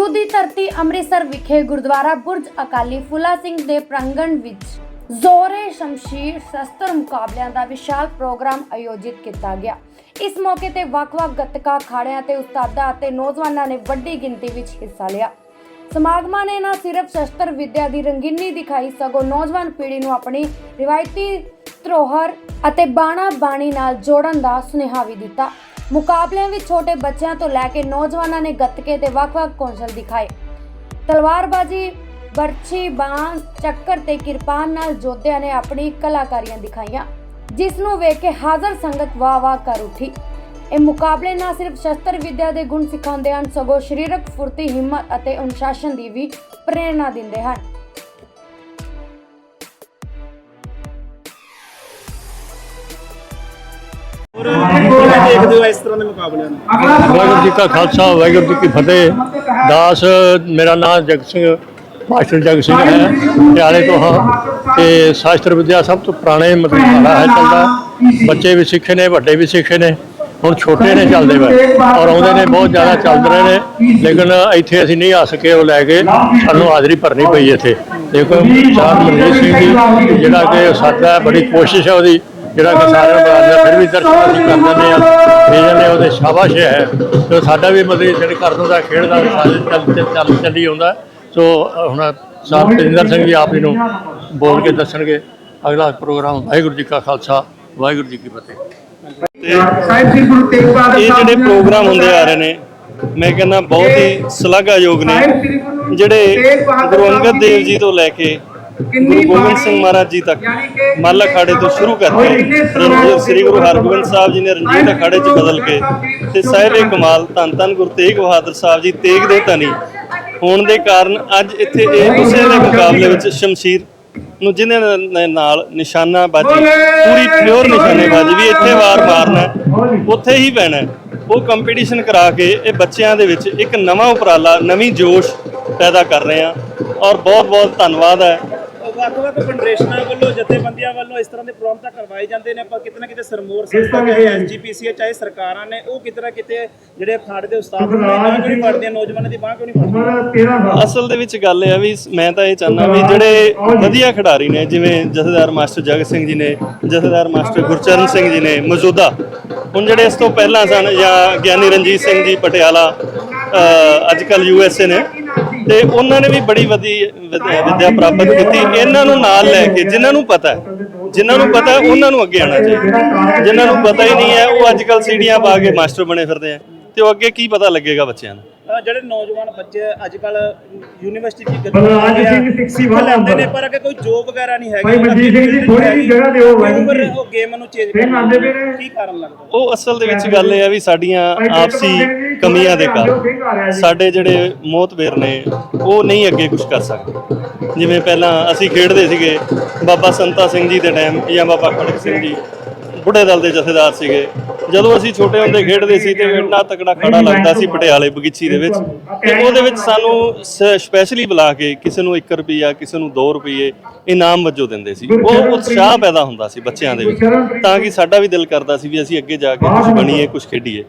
ਗੁਰੂ ਦੀ ਧਰਤੀ ਅੰਮ੍ਰਿਤਸਰ ਵਿਖੇ ਗੁਰਦੁਆਰਾ ਬੁਰਜ ਅਕਾਲੀ ਫੁੱਲਾ ਸਿੰਘ ਦੇ ਪ੍ਰਾਂਗਣ ਵਿੱਚ ਜ਼ੋਰੇ ਸ਼ਮਸ਼ੀਰ ਸ਼ਸਤਰ ਮੁਕਾਬਲਿਆਂ ਦਾ ਵਿਸ਼ਾਲ ਪ੍ਰੋਗਰਾਮ ਆਯੋਜਿਤ ਕੀਤਾ ਗਿਆ। ਇਸ ਮੌਕੇ ਤੇ ਵੱਖ-ਵੱਖ ਗੱਤਕਾ ਅਖਾੜਿਆਂ ਤੇ ਉਸਤਾਦਾਂ ਅਤੇ ਨੌਜਵਾਨਾਂ ਨੇ ਵੱਡੀ ਗਿਣਤੀ ਵਿੱਚ ਹਿੱਸਾ ਲਿਆ। ਸਮਾਗਮਾਂ ਨੇ ਨਾ ਸਿਰਫ ਸ਼ਸਤਰ ਵਿੱਦਿਆ ਦੀ ਰੰਗੀਨੀ ਦਿਖਾਈ, ਸਗੋਂ ਨੌਜਵਾਨ ਪੀੜ੍ਹੀ ਨੂੰ ਆਪਣੀ ਰਿਵਾਇਤੀ ਧਰੋਹਰ ਅਤੇ ਬਾਣਾ ਬਾਣੀ ਨਾਲ ਜੋੜਨ ਦਾ ਸੁਨੇਹਾ ਵੀ ਦਿੱਤਾ। ਮੁਕਾਬਲਿਆਂ ਵਿੱਚ ਛੋਟੇ ਬੱਚਿਆਂ ਤੋਂ ਲੈ ਕੇ ਨੌਜਵਾਨਾਂ ਨੇ ਗੱਤਕੇ ਦੇ ਵੱਖ-ਵੱਖ ਕੌਸ਼ਲ ਦਿਖਾਏ। ਤਲਵਾਰਬਾਜ਼ੀ, ਬਰਛੀ ਬਾਣ ਚੱਕਰ ਤੇ ਕਿਰਪਾਨ ਨਾਲ ਜੋਧਿਆਂ ਨੇ ਆਪਣੀ ਕਲਾਕਾਰੀਆਂ ਦਿਖਾਈਆਂ, ਜਿਸ ਨੂੰ ਵੇਖ ਕੇ ਹਾਜ਼ਰ ਸੰਗਤ ਵਾਹ ਵਾਹ ਕਰ ਉੱਠੀ। ਇਹ ਮੁਕਾਬਲੇ ਨਾ ਸਿਰਫ ਸ਼ਸਤਰ ਵਿਦਿਆ ਦੇ ਗੁਣ ਸਿਖਾਉਂਦੇ ਹਨ, ਸਗੋਂ ਸਰੀਰਕ ਫੁਰਤੀ, ਹਿੰਮਤ ਅਤੇ ਅਨੁਸ਼ਾਸਨ ਦੀ ਵੀ ਪ੍ਰੇਰਣਾ ਦਿੰਦੇ ਹਨ। ਔਰ ਦੇਖਦੇ ਹੋ ਇਸ ਤਰ੍ਹਾਂ ਦੇ ਮੁਕਾਬਲਿਆਂ ਨੂੰ। ਵਾਹਿਗੁਰੂ ਜੀ ਕਾ ਖਾਲਸਾ, ਵਾਹਿਗੁਰੂ ਜੀ ਕੀ ਫਤਿਹ। ਦਾਸ, ਮੇਰਾ ਨਾਮ ਜਗਤ ਸਿੰਘ, ਮਾਸਟਰ ਜਗਤ ਸਿੰਘ ਹੈ। ਪਟਿਆਲੇ ਤੋਂ ਹਾਂ। ਤੇ ਸ਼ਾਸਤਰ ਵਿਦਿਆ ਸਭ ਤੋਂ ਪੁਰਾਣੇ ਮਤਲਬ ਸਾਡਾ ਹੈ, ਚੱਲਦਾ। ਬੱਚੇ ਵੀ ਸਿੱਖੇ ਨੇ, ਵੱਡੇ ਵੀ ਸਿੱਖੇ ਨੇ। ਹੁਣ ਛੋਟੇ ਨੇ ਚੱਲਦੇ ਵੇ। ਔਰ ਆਉਂਦੇ ਨੇ, ਬਹੁਤ ਜ਼ਿਆਦਾ ਚੱਲ ਰਹੇ ਨੇ। ਲੇਕਿਨ ਇੱਥੇ ਅਸੀਂ ਨਹੀਂ ਆ ਸਕੇ ਉਹ ਲੈ ਕੇ। ਸਾਨੂੰ ਹਾਜ਼ਰੀ ਭਰਨੀ ਪਈ ਇੱਥੇ। ਦੇਖੋ ਚਾਰ ਮਨਜੀਤ ਸਿੰਘ ਜੀ, ਜਿਹੜਾ ਕਿ ਸਾਡਾ ਬੜੀ ਕੋਸ਼ਿਸ਼ ਹੈ ਉਹਦੀ। ਜਿਹੜਾ ਕਿ ਸਾਰਿਆਂ ਨੂੰ ਬੁਲਾਉਂਦਾ ਫਿਰ ਵੀ ਦਰਸ਼ਨ ਅਸੀਂ ਕਰ ਦਿੰਦੇ ਆ। ਇਹ ਜਾਂਦੇ ਉਹਦੇ ਸ਼ਾਬਾਸ਼ ਹੈ। ਤੇ ਸਾਡਾ ਵੀ ਮਤਲਬ ਜਿਹੜੇ ਘਰ ਨੂੰ ਦਾ ਖੇਡ ਦਾ ਸਾਰੇ ਚੱਲ ਚੱਲ- ਚੱਲ ਚੱਲੀ ਆਉਂਦਾ। ਸੋ ਹੁਣ ਸਾਹਿਬ ਤੇਜਿੰਦਰ ਸਿੰਘ ਜੀ ਆਪ ਜੀ ਨੂੰ ਬੋਲ ਕੇ ਦੱਸਣਗੇ। ਅਗਲਾ ਪ੍ਰੋਗਰਾਮ ਵਾਹਿਗੁਰੂ ਜੀ ਕਾ ਖਾਲਸਾ ਵਾਹਿਗੁਰੂ ਜੀ ਕੀ ਫਤਿਹ। ਸਾਹਿਬ ਸ੍ਰੀ ਗੁਰੂ ਤੇਗ ਬਹਾਦਰ ਇਹ ਜਿਹੜੇ ਪ੍ਰੋਗਰਾਮ ਹੁੰਦੇ ਆ ਰਹੇ ਨੇ ਮੈਂ ਕਹਿੰਦਾ ਬਹੁਤ ਹੀ ਸ਼ਲਾਘਾਯੋਗ ਨੇ। ਜਿਹੜੇ ਗੁਰੂ ਅੰਗਦ ਦੇਵ ਜੀ ਤੋਂ ਲੈ ਕੇ ਗੁਰੂ ਗੋਬਿੰਦ ਸਿੰਘ ਮਹਾਰਾਜ ਜੀ ਤੱਕ ਮੱਲ ਅਖਾੜੇ ਤੋਂ ਸ਼ੁਰੂ ਕਰਕੇ ਰਣਜੀਤ ਸ੍ਰੀ ਗੁਰੂ ਹਰਗੋਬਿੰਦ ਸਾਹਿਬ ਜੀ ਨੇ ਰਣਜੀਤ ਅਖਾੜੇ 'ਚ ਬਦਲ ਕੇ ਤੇ ਸਾਹਿਬੇ ਕਮਾਲ ਧੰਨ ਧੰਨ ਗੁਰੂ ਤੇਗ ਬਹਾਦਰ ਸਾਹਿਬ ਜੀ ਤੇਗ ਦੇ ਧਨੀ। ਹੋਣ ਦੇ ਕਾਰਨ ਅੱਜ ਇੱਥੇ ਇਹ ਉਸੇ ਦੇ ਮੁਕਾਬਲੇ ਵਿੱਚ ਸ਼ਮਸ਼ੀਰ ਨੂੰ ਜਿਹਦੇ ਨ- ਨਾਲ ਨਿਸ਼ਾਨਾ ਬਾਜੀ ਪੂਰੀ ਪਿਓਰ ਨਿਸ਼ਾਨੇਬਾਜ਼ੀ ਵੀ ਇੱਥੇ ਵਾਰ ਮਾਰਨਾ ਉੱਥੇ ਹੀ ਪੈਣਾ। ਉਹ ਕੰਪੀਟੀਸ਼ਨ ਕਰਾ ਕੇ ਇਹ ਬੱਚਿਆਂ ਦੇ ਵਿੱਚ ਇੱਕ ਨਵਾਂ ਉਪਰਾਲਾ ਨਵੀਂ ਜੋਸ਼ ਪੈਦਾ ਕਰ ਰਹੇ ਆ ਔਰ ਬਹੁਤ ਬਹੁਤ ਧੰਨਵਾਦ ਹੈ। ਵੱਖ-ਵੱਖ ਫੈਡਰੇਸ਼ਨਾਂ ਵੱਲੋਂ ਜਥੇਬੰਦੀਆਂ ਵੱਲੋਂ ਇਸ ਤਰ੍ਹਾਂ ਦੇ ਪ੍ਰੋਗਰਾਮ ਤਾਂ ਕਰਵਾਏ ਜਾਂਦੇ ਨੇ ਪਰ ਕਿਤੇ ਨਾ ਕਿਤੇ ਸਰਮੋਰ ਸੰਸਥਾ ਚਾਹੇ ਐਸਜੀਪੀਸੀ ਹੈ ਚਾਹੇ ਸਰਕਾਰਾਂ ਨੇ ਉਹ ਕਿਤੇ ਨਾ ਕਿਤੇ ਜਿਹੜੇ ਅਖਾੜੇ ਦੇ ਉਸਤਾਦ ਨੇ ਬਾਂਹ ਕਿਉਂ ਨਹੀਂ ਫੜਦੇ ਨੌਜਵਾਨਾਂ ਦੀ ਬਾਂਹ ਕਿਉਂ ਨਹੀਂ ਫੜਦੇ ਉਮਰ 13 ਸਾਲ ਅਸਲ ਦੇ ਵਿੱਚ ਗੱਲ ਇਹ ਆ ਵੀ ਮੈਂ ਤਾਂ ਇਹ ਚਾਹੁੰਦਾ ਵੀ ਜਿਹੜੇ ਵਧੀਆ ਖਿਡਾਰੀ ਨੇ ਜਿਵੇਂ ਜਥੇਦਾਰ ਮਾਸਟਰ ਜਗਤ ਸਿੰਘ ਜੀ ਨੇ ਜਥੇਦਾਰ ਮਾਸਟਰ ਗੁਰਚਰਨ ਸਿੰਘ ਜੀ ਨੇ ਮੌਜੂਦਾ ਹੁਣ ਜਿਹੜੇ ਇਸ ਤੋਂ ਪਹਿਲਾਂ ਸਨ ਜਾਂ ਗਿਆਨੀ ਰਣਜੀਤ ਸਿੰਘ ਜੀ ਪਟਿਆਲਾ ਅ, ਅੱਜ ਕੱਲ ਯੂਐਸਏ ਨੇ ਤੇ ਉਹਨਾਂ ਨੇ ਵੀ ਬੜੀ ਵਧੀ ਵਿਦਿਆ ਪ੍ਰਾਪਤ ਕੀਤੀ। ਇਹਨਾਂ ਨੂੰ ਨਾਲ ਲੈ ਕੇ, ਜਿਨ੍ਹਾਂ ਨੂੰ ਪਤਾ ਹੈ, ਜਿਨ੍ਹਾਂ ਨੂੰ ਪਤਾ ਹੈ, ਉਹਨਾਂ ਨੂੰ ਅੱਗੇ ਆਉਣਾ ਚਾਹੀਦਾ। ਜਿਨ੍ਹਾਂ ਨੂੰ ਪਤਾ ਹੀ ਨਹੀਂ ਹੈ, ਉਹ ਅੱਜ ਕੱਲ ਸੀੜੀਆਂ ਪਾ ਕੇ ਮਾਸਟਰ ਬਣੇ ਫਿਰਦੇ ਆ। ਤੇ ਉਹ ਅੱਗੇ ਕੀ ਪਤਾ ਲੱਗੇਗਾ ਬੱਚਿਆਂ ਨੂੰ? ਜਿਹੜੇ ਨੌਜਵਾਨ ਬੱਚੇ ਅੱਜ ਕੱਲ ਯੂਨੀਵਰਸਿਟੀ ਦੀ ਬਲਰਾਜ ਸਿੰਘ 61 ਲੈਂਦੇ ਨੇ ਨੰਬਰ ਪਰ ਅੱਗੇ ਕੋਈ ਜੋਬ ਵਗੈਰਾ ਨਹੀਂ ਹੈਗੀ। ਭਾਈ ਮਨਜੀਤ ਸਿੰਘ ਜੀ ਥੋੜੀ ਜਿਹੀ ਜਗ੍ਹਾ ਦਿਓ ਭਾਈ ਜੀ। ਉਹ ਗੇਮ ਨੂੰ ਚੇਂਜ ਫਿਰ ਆਉਂਦੇ ਪਏ ਨੇ। ਕੀ ਕਾਰਨ ਲੱਗਦਾ? ਉਹ ਅਸਲ ਦੇ ਵਿੱਚ ਗੱਲ ਇਹ ਆ ਵੀ ਸਾਡੀਆਂ ਆਪਸੀ ਕਮੀਆਂ ਦੇ ਕਾਰਨ ਸਾਡੇ ਜਿਹੜੇ ਮੋਤਬੇਰ ਨੇ ਉਹ ਨਹੀਂ ਅੱਗੇ ਕੁਝ ਕਰ ਸਕਦੇ। ਜਿਵੇਂ ਪਹਿਲਾਂ ਅਸੀਂ ਖੇਡਦੇ ਸੀਗੇ ਬਾਬਾ ਸੰਤਾ ਸਿੰਘ ਜੀ ਦੇ ਟਾਈਮ ਜਾਂ ਬਾਬਾ ਖੜਕ ਸਿੰਘ ਜੀ ਬੁੱਢੇ ਦਲ ਦੇ ਜਥੇਦਾਰ ਸੀਗੇ। ਜਦੋਂ ਅਸੀਂ ਛੋਟੇ ਹੁੰਦੇ ਖੇਡਦੇ ਸੀ ਤੇ ਇੰਨਾ ਤਕੜਾ ਖੜਾ ਲੱਗਦਾ ਸੀ ਪਟਿਆਲੇ ਬਗੀਚੀ ਦੇ ਵਿੱਚ। ਤੇ ਉਹਦੇ ਵਿੱਚ ਸਾਨੂੰ ਸਪੈਸ਼ਲੀ ਬੁਲਾ ਕੇ ਕਿਸੇ ਨੂੰ 1 ਰੁਪਿਆ ਕਿਸੇ ਨੂੰ 2 ਰੁਪਏ ਇਨਾਮ ਵਜੋਂ ਦਿੰਦੇ ਸੀ। ਉਹ ਉਤਸ਼ਾਹ ਪੈਦਾ ਹੁੰਦਾ ਸੀ ਬੱਚਿਆਂ ਦੇ ਵਿੱਚ। ਤਾਂ ਕਿ ਸਾਡਾ ਵੀ ਦਿਲ ਕਰਦਾ ਸੀ ਵੀ ਅਸੀਂ ਅੱਗੇ ਜਾ ਕੇ ਕੁਝ ਬਣੀਏ ਕੁਝ ਖੇਡੀਏ।